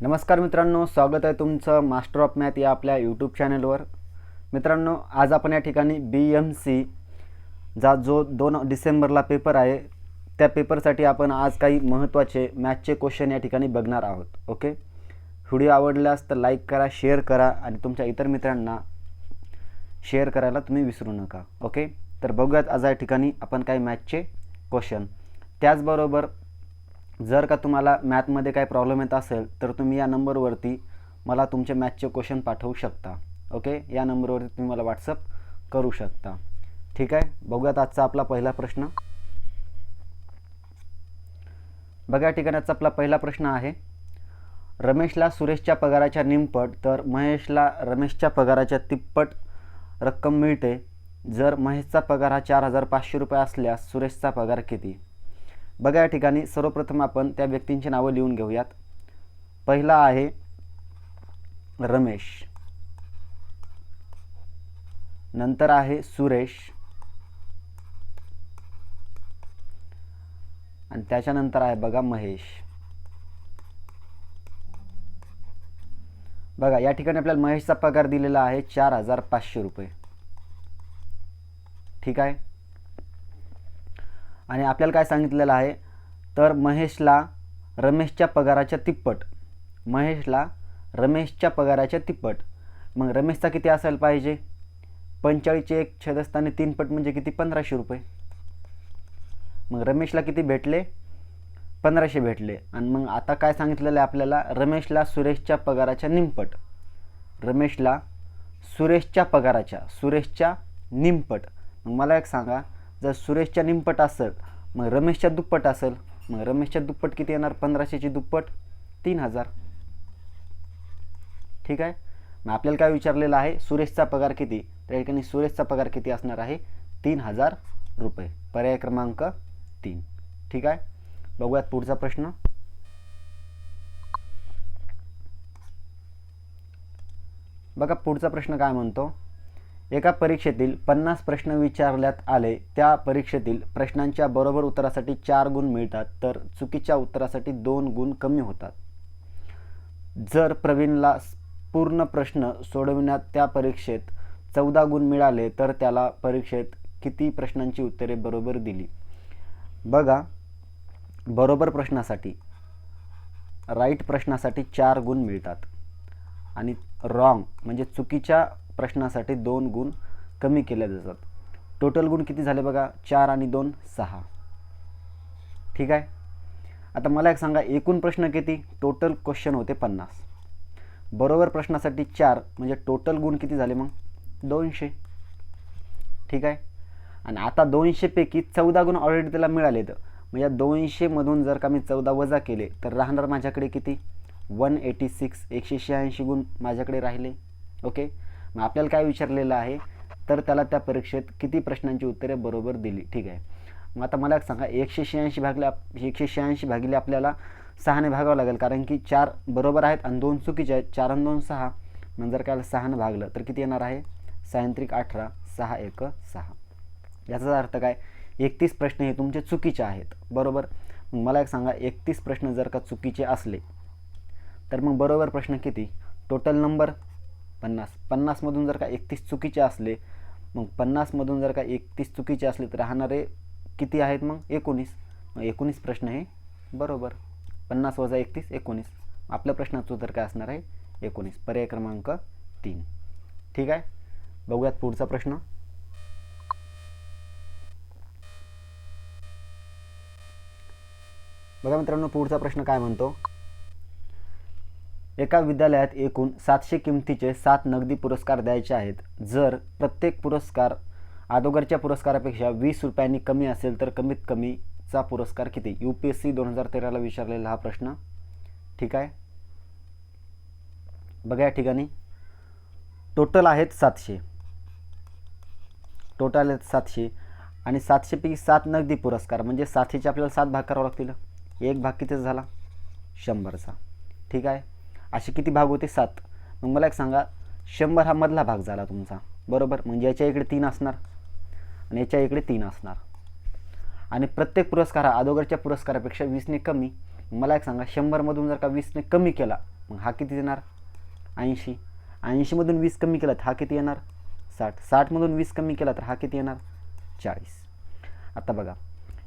नमस्कार मित्रांनो स्वागत आहे तुमचं मास्टर ऑफ मॅथ या आपल्या यूट्यूब चॅनलवर. मित्रांनो आज आपण या ठिकाणी बी एम सी जा जो दोन डिसेंबरला पेपर आहे त्या पेपरसाठी आपण आज काही महत्त्वाचे मॅथचे क्वेश्चन या ठिकाणी बघणार आहोत ओके? व्हिडिओ आवडल्यास तर लाईक करा शेअर करा आणि तुमच्या इतर मित्रांना शेअर करायला तुम्ही विसरू नका ओके? तर बघूयात आज या ठिकाणी आपण काही मॅथचे क्वेश्चन त्याचबरोबर जर का तुम्हाला मॅथमध्ये काही प्रॉब्लेम येत असेल तर तुम्ही या नंबरवरती मला तुमचे मॅथचे क्वेश्चन पाठवू शकता. ओके या नंबरवरती तुम्ही मला व्हॉट्सअप करू शकता. ठीक आहे? बघूयात आजचा आपला पहिला प्रश्न. बघा या ठिकाणी आजचा आपला पहिला प्रश्न आहे. रमेशला सुरेशच्या पगाराच्या निमपट तर महेशला रमेशच्या पगाराच्या तिप्पट रक्कम मिळते. जर महेशचा पगार हा चार हजार पाचशे रुपये असल्यास सुरेशचा पगार किती? बघा या ठिकाणी सर्वप्रथम आपण त्या व्यक्तींची नावं लिहून घेऊयात. पहिला आहे रमेश. नंतर आहे सुरेश. आणि त्याच्यानंतर आहे बघा महेश. बघा या ठिकाणी आपल्याला महेशचा पगार दिलेला आहे चार हजार पाचशे रुपये. ठीक आहे? आणि आपल्याला काय सांगितलेलं आहे? तर महेशला रमेशच्या पगाराच्या तिप्पट. महेशला रमेशच्या पगाराच्या तिप्पट. मग रमेशचा किती असायला पाहिजे? पंचेचाळीसचे एक छेदस्थानी तीन पट म्हणजे किती? पंधराशे रुपये. मग रमेशला किती भेटले? पंधराशे भेटले. आणि मग आता काय सांगितलेलं आहे आपल्याला? रमेशला सुरेशच्या पगाराच्या निमपट. रमेशला सुरेशच्या पगाराच्या सुरेशच्या निमपट. मग मला एक सांगा जर सुरेशच्या निमपट असेल मग रमेशच्या दुप्पट असेल मग रमेशच्या दुप्पट किती येणार? पंधराशेची दुप्पट तीन हजार. ठीक आहे? मग आपल्याला काय विचारलेलं आहे? सुरेशचा पगार किती? तर या ठिकाणी सुरेशचा पगार किती असणार आहे? तीन हजार रुपये. पर्याय क्रमांक तीन. ठीक आहे? बघूयात पुढचा प्रश्न. बघा पुढचा प्रश्न काय म्हणतो? एका परीक्षेतील पन्नास प्रश्न विचारण्यात आले त्या परीक्षेतील प्रश्नांच्या बरोबर उत्तरासाठी चार गुण मिळतात तर चुकीच्या उत्तरासाठी दोन गुण कमी होतात. जर प्रवीणला पूर्ण प्रश्न सोडविण्यात त्या परीक्षेत चौदा गुण मिळाले तर त्याला परीक्षेत किती प्रश्नांची उत्तरे बरोबर दिली? बघा बरोबर प्रश्नासाठी राईट प्रश्नासाठी चार गुण मिळतात. आणि रॉंग म्हणजे चुकीच्या प्रश्नासाठी दोन गुण कमी केले जातात. टोटल गुण किती झाले बघा? चार आणि दोन सहा. ठीक आहे? आता मला एक सांगा एकूण प्रश्न किती? टोटल क्वेश्चन होते पन्नास. बरोबर प्रश्नासाठी चार म्हणजे टोटल गुण किती झाले मग? दोनशे. ठीक आहे? आणि आता दोनशेपैकी चौदा गुण ऑलरेडी त्याला मिळाले तर. मग या दोनशेमधून जर का मी चौदा वजा केले तर राहणार माझ्याकडे किती? वन एटी सिक्स एकशे शहाऐंशी गुण माझ्याकडे राहिले. ओके? मग आपल्याला काय विचारलेलं आहे? तर त्याला त्या परीक्षेत किती प्रश्नांची उत्तरे बरोबर दिली. ठीक आहे. मग आता मला एक सांगा. एकशे शहाऐंशी भागले एकशे शहाऐंशी भागिले आपल्याला सहाने भागावं लागेल. कारण की चार बरोबर आहेत आणि दोन चुकीचे आहेत. चार आणि दोन सहा. मग जर काय सहानं भागलं तर किती येणार आहे? सायंत्रिक अठरा सहा एक सहा. याचाच अर्थ काय? एकतीस प्रश्न हे तुमचे चुकीचे आहेत. बरोबर? मग मला एक सांगा. एकतीस प्रश्न जर का चुकीचे असले तर मग बरोबर प्रश्न किती? टोटल नंबर पन्नास. पन्नासमधून जर का एकतीस चुकीचे असले मग पन्नासमधून जर का एकतीस चुकीचे असले तर राहणारे किती आहेत मग? एकोणीस. मग एकोणीस प्रश्न हे बरोबर. पन्नास वजा एकतीस एकोणीस. आपल्या प्रश्नाचं उत्तर काय असणार आहे? एकोणीस. पर्याय क्रमांक तीन. ठीक आहे? बघूयात पुढचा प्रश्न. बघा मित्रांनो पुढचा प्रश्न काय म्हणतो? एका विद्यालयात एकूण सातशे किमतीचे सात नगदी पुरस्कार द्यायचे आहेत. जर प्रत्येक पुरस्कार अगोदरच्या पुरस्कारापेक्षा वीस रुपयांनी कमी असेल तर कमीत कमीचा पुरस्कार किती? यू पी एस सी दोन हजार तेराला विचारलेला हा प्रश्न. ठीक आहे? बघा या ठिकाणी. टोटल आहेत सातशे. टोटल आहेत सातशे. आणि सातशेपैकी सात नगदी पुरस्कार म्हणजे सातशेचे आपल्याला सात भाग करावं लागतील. एक भाग कितीचा झाला? शंभरचा. ठीक आहे? असे किती भाग होते? सात. मग मला एक सांगा शंभर हा मधला भाग झाला तुमचा. बरोबर? म्हणजे याच्या इकडे तीन असणार. आणि याच्या इकडे तीन असणार. आणि प्रत्येक पुरस्कार हा अदोगरच्या पुरस्कारापेक्षा वीसने कमी. मला एक सांगा शंभरमधून जर का वीसने कमी केला मग हा किती येणार ऐंशी. ऐंशीमधून वीस कमी केला तर हा किती येणार? साठ. साठमधून वीस कमी केला तर हा किती येणार? चाळीस. आता बघा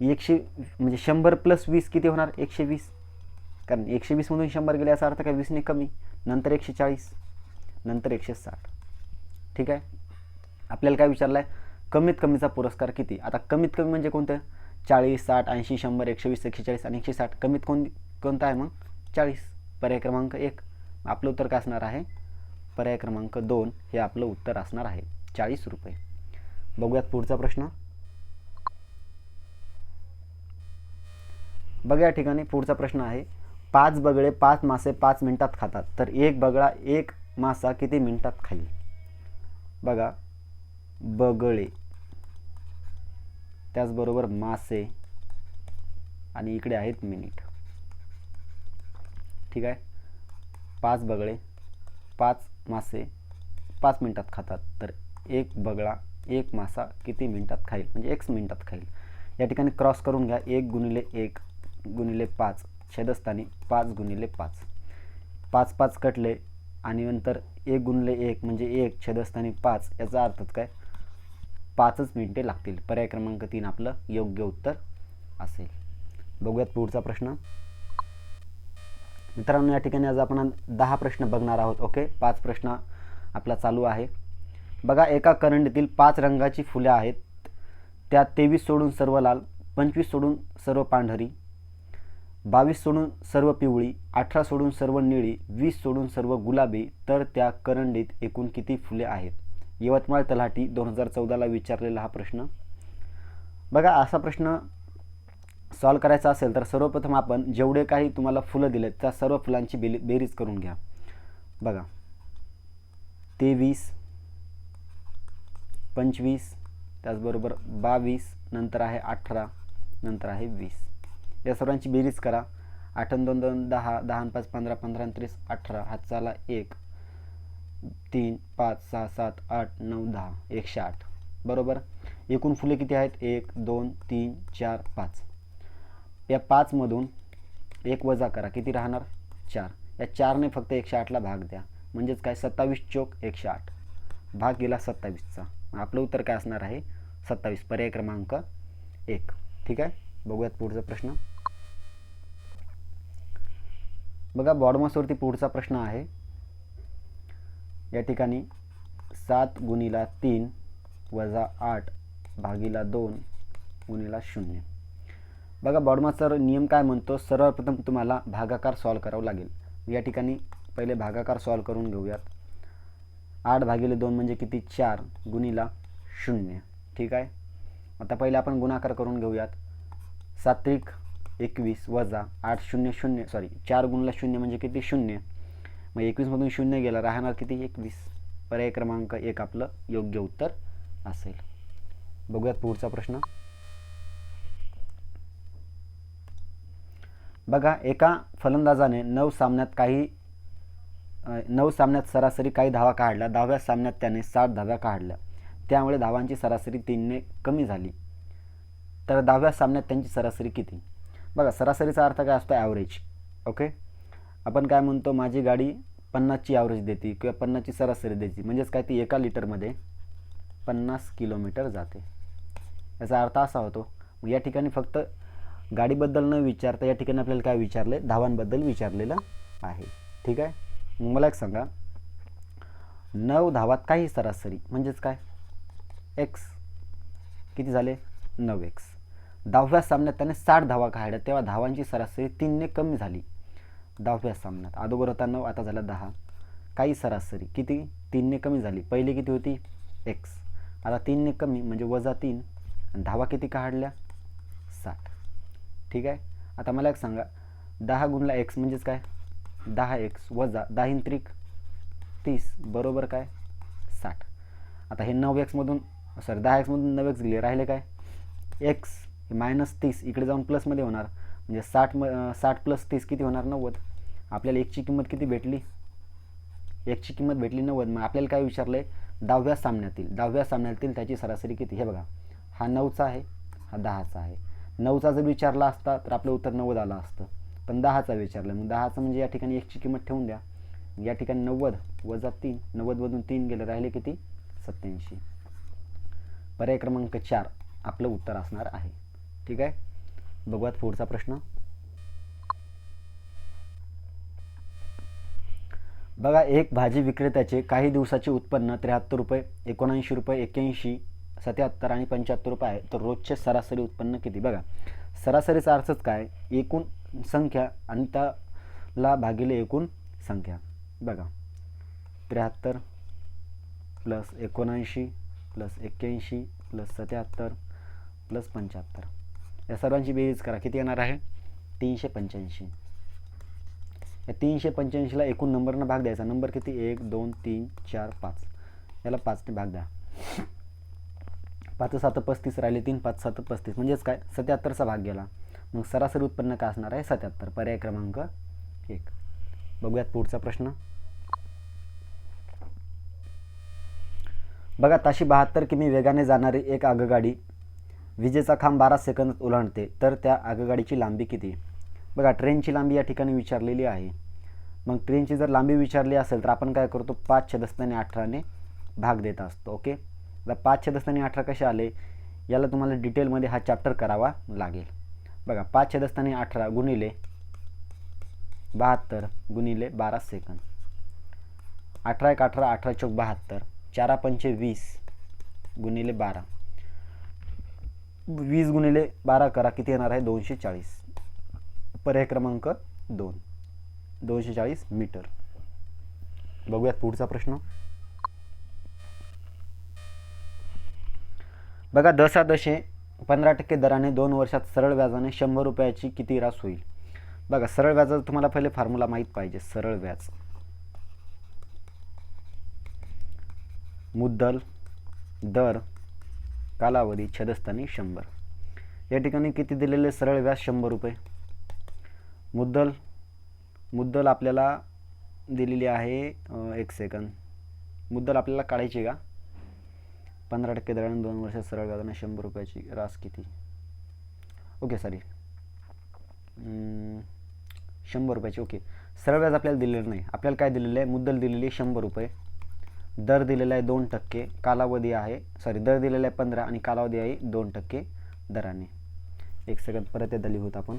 एकशे म्हणजे शंभर प्लस वीस किती होणार? एकशे वीस. कारण एकशे वीसमधून शंभर गेले याचा अर्थ काय? वीसने कमी नंतर एकशे चाळीस नंतर एकशे साठ ठीक आहे? आपल्याला काय विचारलं आहे कमीत कमीचा पुरस्कार किती? आता कमीत कमी म्हणजे कोणतं? चाळीस साठ ऐंशी शंभर एकशे वीस एकशे चाळीस आणि एकशे साठ कमीत कोण कोणता आहे मग? चाळीस. पर्याय क्रमांक एक. आपलं उत्तर काय असणार आहे? पर्याय क्रमांक दोन हे आपलं उत्तर असणार आहे. चाळीस रुपये. बघूयात पुढचा प्रश्न. बघा या ठिकाणी पुढचा प्रश्न आहे. पाच बगळे पाच मासे पाच मिनटात खातात. तर एक बगळा एक मासा किती मिनटात खाईल? बघा बगळे. त्याचबरोबर मासे. आणि इकडे आहेत मिनिट. ठीक आहे? पाच बगळे पाच मासे पाच मिनटात खातात. तर एक बगळा एक मासा किती मिनटात खाईल? म्हणजे एक मिनटात खाईल. या ठिकाणी क्रॉस करून घ्या. एक गुणिले एक गुणिले पाच. छेदस्थानी पाच गुणिले पाच. पाच पाच कटले आणि नंतर एक गुणले एक म्हणजे एक छेदस्थानी पाच याचा अर्थ काय? पाचच मिनिटे लागतील. पर्याय क्रमांक तीन आपलं योग्य उत्तर असेल. बघूयात पुढचा प्रश्न. मित्रांनो या ठिकाणी आज आपण दहा प्रश्न बघणार आहोत. ओके? पाच प्रश्न आपला चालू आहे. बघा एका करंडीतील पाच रंगाची फुले आहेत. त्या तेवीस सोडून सर्व लाल पंचवीस सोडून सर्व पांढरी बावीस सोडून सर्व पिवळी अठरा सोडून सर्व निळी वीस सोडून सर्व गुलाबी तर त्या करंडीत एकूण किती फुले आहेत? यवतमाळ तलाठी दोन हजार चौदाला विचारलेला हा प्रश्न. बघा असा प्रश्न सॉल्व करायचा असेल तर सर्वप्रथम आपण जेवढे काही तुम्हाला फुलं दिलेत त्या सर्व फुलांची बेली बेरीज करून घ्या. बघा. तेवीस पंचवीस त्याचबरोबर बावीस नंतर आहे अठरा नंतर आहे वीस. या सर्वांची बेरीज करा. आठ दोन दोन दहा दहा पाच पंधरा पंधरा त्रीस अठरा. हातचाला एक तीन पाच सहा सात आठ नऊ दहा एकशे आठ. बरोबर? एकूण फुले किती आहेत? एक दोन तीन चार पाच. या पाचमधून एक वजा करा. किती राहणार? चार. या चारने फक्त एकशे आठला भाग द्या. म्हणजेच काय? सत्तावीस चोक एकशे आठ. भाग गेला सत्तावीसचा. आपलं उत्तर काय असणार आहे? सत्तावीस. पर्याय क्रमांक एक. ठीक आहे? बघूयात पुढचा प्रश्न. बघा बॉडमसवरती पुढचा प्रश्न आहे. या ठिकाणी सात गुणिला तीन वजा आठ भागीला दोन गुणिला शून्य. बघा बॉडमासचा नियम काय म्हणतो? सर्वप्रथम तुम्हाला भागाकार सॉल्व करावं लागेल. या ठिकाणी पहिले भागाकार सॉल्व करून घेऊयात. आठ भागिले दोन म्हणजे किती? चार गुणिला शून्य. ठीक आहे? आता पहिले आपण गुणाकार करून घेऊयात. सात्विक एकवीस वजा आठ शून्य शून्य सॉरी चार गुणला शून्य म्हणजे किती? शून्य. मग एकवीसमधून शून्य गेला राहणार किती? एकवीस. पर्याय क्रमांक एक आपलं योग्य उत्तर असेल. बघूयात पुढचा प्रश्न. बघा एका फलंदाजाने नऊ सामन्यात काही नऊ सामन्यात सरासरी काही धावा काढल्या दहाव्या सामन्यात त्याने साठ धाव्या काढल्या. त्यामुळे धावांची सरासरी तीनने कमी झाली. तर दहाव्या सामन्यात त्यांची सरासरी किती? बघा सरासरीचा अर्थ काय असतो ॲव्हरेज ओके आपण काय म्हणतो माझी गाडी पन्नासची ॲव्हरेज देते किंवा पन्नासची सरासरी देते. म्हणजेच काय ती एका लिटरमध्ये पन्नास किलोमीटर जाते. याचा अर्थ असा होतो या ठिकाणी फक्त गाडीबद्दल न विचारता या ठिकाणी आपल्याला काय विचारले? धावांबद्दल विचारलेलं आहे. ठीक आहे? मला एक सांगा. नऊ धावात काही सरासरी म्हणजेच काय? एक्स किती झाले? नऊ एक्स दहाव्या सामन्यात त्याने साठ धावा काढल्या तेव्हा धावांची सरासरी तीनने कमी झाली. दहाव्या सामन्यात. अगोदर होता नऊ आता झाला दहा. काही सरासरी. किती? तीनने कमी झाली. पहिली किती होती? एक्स आता तीनने कमी म्हणजे वजा तीन. आणि धावा किती काढल्या? साठ. ठीक आहे? आता मला एक सांगा. दहा गुणला एक्स म्हणजेच काय? दहा एक्स वजा दहा त्रिक तीस. बरोबर काय? साठ. आता हे नऊ एक्समधून सॉरी दहा एक्समधून नऊ एक्स गेले. राहिले काय? एक्स मायनस तीस इकडे जाऊन प्लसमध्ये होणार. म्हणजे साठ म साठ प्लस तीस किती होणार? नव्वद. आपल्याला एकची किंमत किती भेटली? एकची किंमत भेटली नव्वद. मग आपल्याला काय विचारलं आहे दहाव्या सामन्यातील दहाव्या सामन्यातील त्याची सरासरी किती? हे बघा. हा नऊचा आहे हा दहाचा आहे. नऊचा जर विचारला असता तर आपलं उत्तर नव्वद आलं असतं. पण दहाचा विचारलं. मग दहाचं म्हणजे या ठिकाणी एकची किंमत ठेवून द्या. या ठिकाणी नव्वद वजा तीन नव्वदमधून तीन गेले राहिले किती? सत्याऐंशी पर्याय क्रमांक चार आपलं उत्तर असणार आहे. ठीक आहे? बघूयात पुढचा प्रश्न. बघा एक भाजी विक्रेत्याचे काही दिवसाचे उत्पन्न त्र्याहत्तर रुपये एकोणऐंशी रुपये एक्क्याऐंशी सत्याहत्तर आणि पंच्याहत्तर रुपये आहे. तर रोजचे सरासरी उत्पन्न किती? बघा सरासरीचा अर्थच काय? एकूण संख्या आणि त्याला भागिले एकूण संख्या. बघा त्र्याहत्तर प्लस एकोणऐंशी प्लस एक्क्याऐंशी प्लस सत्याहत्तर प्लस पंच्याहत्तर. या सर्वांची बेरीज करा. किती येणार आहे? तीनशे पंच्याऐंशी. या तीनशे पंच्याऐंशीला एकूण नंबरनं भाग द्यायचा. नंबर किती? एक दोन तीन चार पाच. याला पाचने भाग द्या. पाच सात पस्तीस राहिले तीन पाच सात पस्तीस. म्हणजेच काय? सत्याहत्तरचा भाग गेला. मग सरासरी उत्पन्न काय असणार आहे? सत्याहत्तर. पर्याय क्रमांक एक. बघूयात पुढचा प्रश्न. बघा ताशी बहात्तर किमी वेगाने जाणारी एक आगगाडी विजेचा खांब बारा सेकंदात ओलांडते तर त्या आगगाडीची लांबी किती? बघा ट्रेनची लांबी या ठिकाणी विचारलेली आहे. मग ट्रेनची जर लांबी विचारली असेल तर आपण काय करतो? पाच छदस्ताने अठराने भाग देत असतो ओके? आता पाच छदस्ताने अठरा कसे आले? याला तुम्हाला डिटेलमध्ये हा चॅप्टर करावा लागेल. बघा पाच छदस्ताने अठरा गुणिले बहात्तर गुणिले बारा सेकंद. अठरा एक अठरा अठरा चौक बहात्तर. चारा पंचे वीस गुणिले बारा. वीस गुणिले बारा करा किती येणार आहे? दोनशे चाळीस. पर्याय क्रमांक दोन. दोनशे चाळीस मीटर. बघूयात पुढचा प्रश्न. बघा दशा दशे पंधरा टक्के दराने दोन वर्षात सरळ व्याजाने शंभर रुपयाची किती रास होईल? बघा सरळ व्याजाचा तुम्हाला पहिले फॉर्म्युला माहीत पाहिजे. सरळ व्याज. मुद्दल दर कालावधी छदस्थानी शंभर. या ठिकाणी किती दिलेले सरळ व्याज शंभर रुपये. मुद्दल मुद्दल आपल्याला दिलेली आहे एक सेकंद मुद्दल आपल्याला काढायची का? पंधरा टक्के दराने दोन वर्ष सरळ व्याजाने शंभर रुपयाची रास किती? ओके सॉरी शंभर रुपयाची ओके. सरळ व्याज आपल्याला दिलेलं नाही. आपल्याला काय दिलेलं आहे? मुद्दल दिलेली आहे शंभर रुपये. दर दिलेला आहे दोन टक्के कालावधी आहे सॉरी दर दिलेला आहे पंधरा आणि कालावधी आहे दोन टक्के दराने. एक सेकंद परत एकदा लिहूत आपण.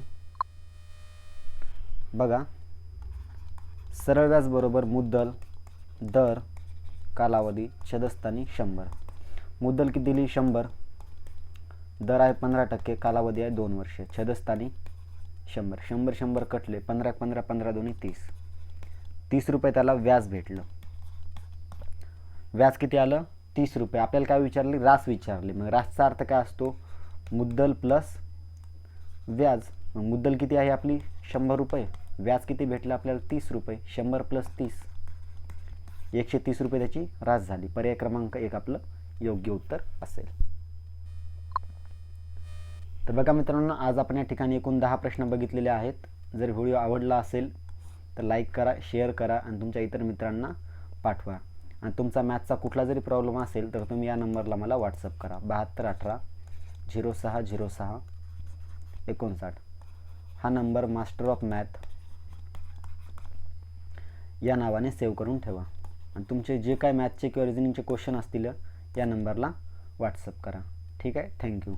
बघा सरळ व्याज बरोबर मुद्दल दर कालावधी छदस्थानी शंभर. मुद्दल किती दिली शंभर. दर आहे पंधरा टक्के कालावधी आहे दोन वर्ष. छदस्थानी शंभर. शंभर शंभर कटले पंधरा पंधरा पंधरा दोन्ही तीस. तीस रुपये त्याला व्याज भेटलं. व्याज किती आलं? तीस रुपये. आपल्याला काय विचारले? रास विचारले. मग रासचा अर्थ काय असतो? मुद्दल प्लस व्याज. मग मुद्दल किती आहे आपली? शंभर रुपये. व्याज किती भेटलं आपल्याला? तीस रुपये. शंभर प्लस तीस. एकशे तीस रुपये त्याची रास झाली. पर्याय क्रमांक एक आपलं योग्य उत्तर असेल. तर बघा मित्रांनो आज आपण या ठिकाणी एकूण दहा प्रश्न बघितलेले आहेत. जर व्हिडिओ आवडला असेल तर लाईक करा शेअर करा आणि तुमच्या इतर मित्रांना पाठवा. आणि तुमचा मॅथचा कुठला जरी प्रॉब्लेम असेल तर तुम्ही या नंबरला मला व्हॉट्सअप करा. बहात्तर अठरा झिरो सहा झिरो सहा एकोणसाठ. हा नंबर मास्टर ऑफ मॅथ या नावाने सेव्ह करून ठेवा. आणि तुमचे जे काय मॅथचे किंवा रिझनिंगचे क्वेश्चन असतील या नंबरला व्हॉट्सअप करा. ठीक आहे? थँक्यू